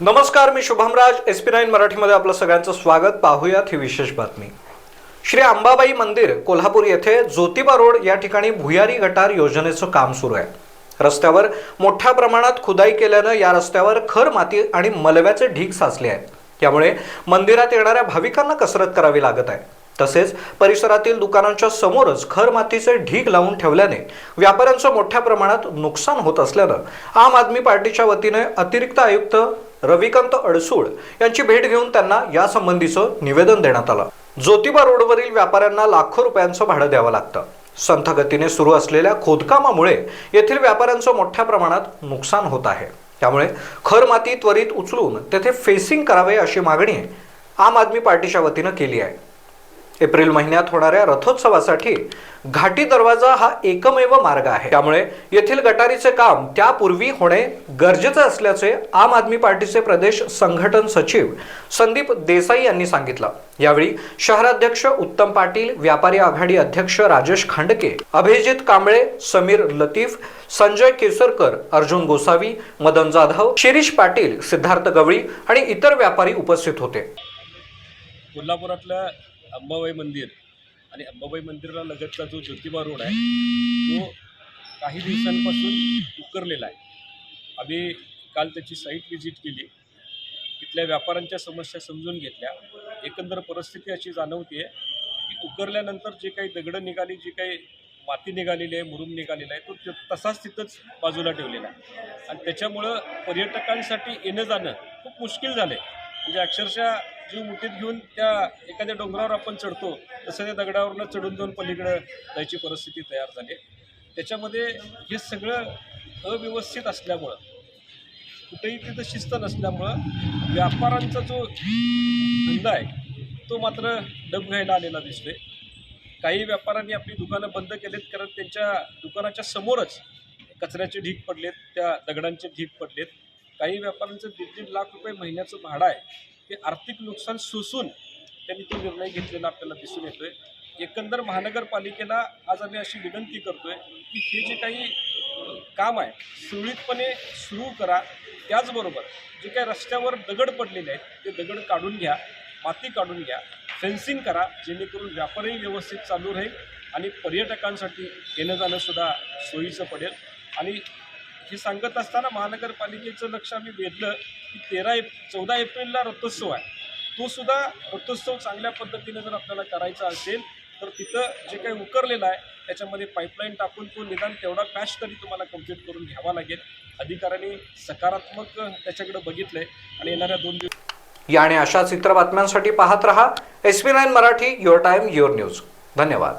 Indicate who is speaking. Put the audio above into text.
Speaker 1: नमस्कार मी Shubhamraj S P nine मराठीमध्ये आपलं सगळ्यांचं स्वागत. पाहूयात ही विशेष बातमी. श्री अंबाबाई मंदिर कोल्हापूर येथे ज्योतिबा रोड या ठिकाणी भुयारी गटार योजनेचं काम सुरू आहे. रस्त्यावर मोठ्या प्रमाणात खुदाई केल्यानं या रस्त्यावर खर माती आणि मलव्याचे ढीग साचले आहेत. त्यामुळे मंदिरात येणाऱ्या भाविकांना कसरत करावी लागत आहे. तसेच परिसरातील दुकानांच्या समोरच खर मातीचे ढीग लावून ठेवल्याने व्यापाऱ्यांचं मोठ्या प्रमाणात नुकसान होत असल्यानं आम आदमी पार्टीच्या वतीने अतिरिक्त आयुक्त रविकांत अडसूळ यांची भेट घेऊन त्यांना यासंबंधीचं निवेदन देण्यात आलं. ज्योतिबा रोडवरील व्यापाऱ्यांना लाखो रुपयांचं भाडं द्यावं लागतं. संथ गतीने सुरू असलेल्या खोदकामामुळे येथील व्यापाऱ्यांचं मोठ्या प्रमाणात नुकसान होत आहे. त्यामुळे खर माती त्वरित उचलून तेथे फेसिंग करावे अशी मागणी आम आदमी पार्टीच्या वतीनं केली आहे. एप्रिल महिन्यात होणाऱ्या रथोत्सवासाठी घाटी दरवाजा हा एकमेव मार्ग आहे. त्यामुळे येथील गटारीचे काम त्यापूर्वी होणे गरजेचे असल्याचे आम आदमी पार्टीचे प्रदेश संघटन सचिव संदीप देसाई यांनी सांगितलं. यावेळी शहराध्यक्ष उत्तम पाटील व्यापारी आघाडी अध्यक्ष राजेश खांडके अभिजित कांबळे समीर लतीफ संजय केसरकर अर्जुन गोसावी मदन जाधव शिरीष पाटील सिद्धार्थ गवळी आणि इतर व्यापारी उपस्थित होते.
Speaker 2: कोल्हापुरातल्या अंबाबाई मंदिर आणि अंबाबाई मंदिराला लगतचा जो ज्योतिबा रोड आहे तो काही दिवसांपासून उकरलेला आहे. आम्ही काल त्याची साईट व्हिजिट केली. तिथल्या व्यापाऱ्यांच्या समस्या समजून घेतल्या. एकंदर परिस्थिती अशी जाणवते की उकरल्यानंतर जे काही दगडं निघाली जी काही माती निघालेली आहे मुरुम निघालेला आहे तो तसाच तिथंच बाजूला ठेवलेला आहे. आणि त्याच्यामुळं पर्यटकांसाठी येणं जाणं खूप मुश्किल झालं आहे म्हणजे अक्षरशः जीव मुठीत घेऊन त्या एखाद्या डोंगरावर आपण चढतो तसं त्या दगडावरनं चढून जाऊन पलीकडं जायची परिस्थिती तयार झाली. त्याच्यामध्ये हे सगळं अव्यवस्थित असल्यामुळं कुठेही तिथं शिस्त नसल्यामुळं व्यापारांचा जो धंदा आहे तो मात्र डब घ्यायला आलेला दिसतोय. काही व्यापाऱ्यांनी आपली दुकानं बंद केलेत कारण त्यांच्या दुकानाच्या समोरच कचऱ्याचे ढीग पडलेत त्या दगडांचे ढीग पडलेत. काही व्यापाऱ्यांचं दीड दीड लाख रुपये महिन्याचं भाडं आहे. ते आर्थिक नुकसान सोसून त्यांनी तो निर्णय घेतलेला आपल्याला दिसून येतोय. एकंदर महानगरपालिकेला आज आम्ही अशी विनंती करतोय की हे जे काही काम आहे सुरळीतपणे सुरू करा. त्याचबरोबर जे काही रस्त्यावर दगड पडलेले आहेत ते दगड काढून घ्या माती काढून घ्या फेन्सिंग करा जेणेकरून व्यापारही व्यवस्थित चालू राहील आणि पर्यटकांसाठी येणं जाणंसुद्धा सोयीचं पडेल. आणि हे सांगत असताना महानगरपालिकेचं लक्ष आम्ही वेधलं की तेरा एप चौदा एप्रिलला रथोत्सव आहे. तो सुद्धा रथोत्सव चांगल्या पद्धतीने जर आपल्याला करायचा असेल तर तिथं जे काही उकरलेलं आहे त्याच्यामध्ये पाईपलाईन टाकून तो निदान तेवढा पॅच तरी तुम्हाला कंप्लीट करून घ्यावा लागेल. अधिकाऱ्यांनी सकारात्मक त्याच्याकडे बघितलंय आणि येणाऱ्या दोन दिवस
Speaker 1: या आणि अशाच इतर बातम्यांसाठी पाहत रहा S B nine Marathi your time your news धन्यवाद.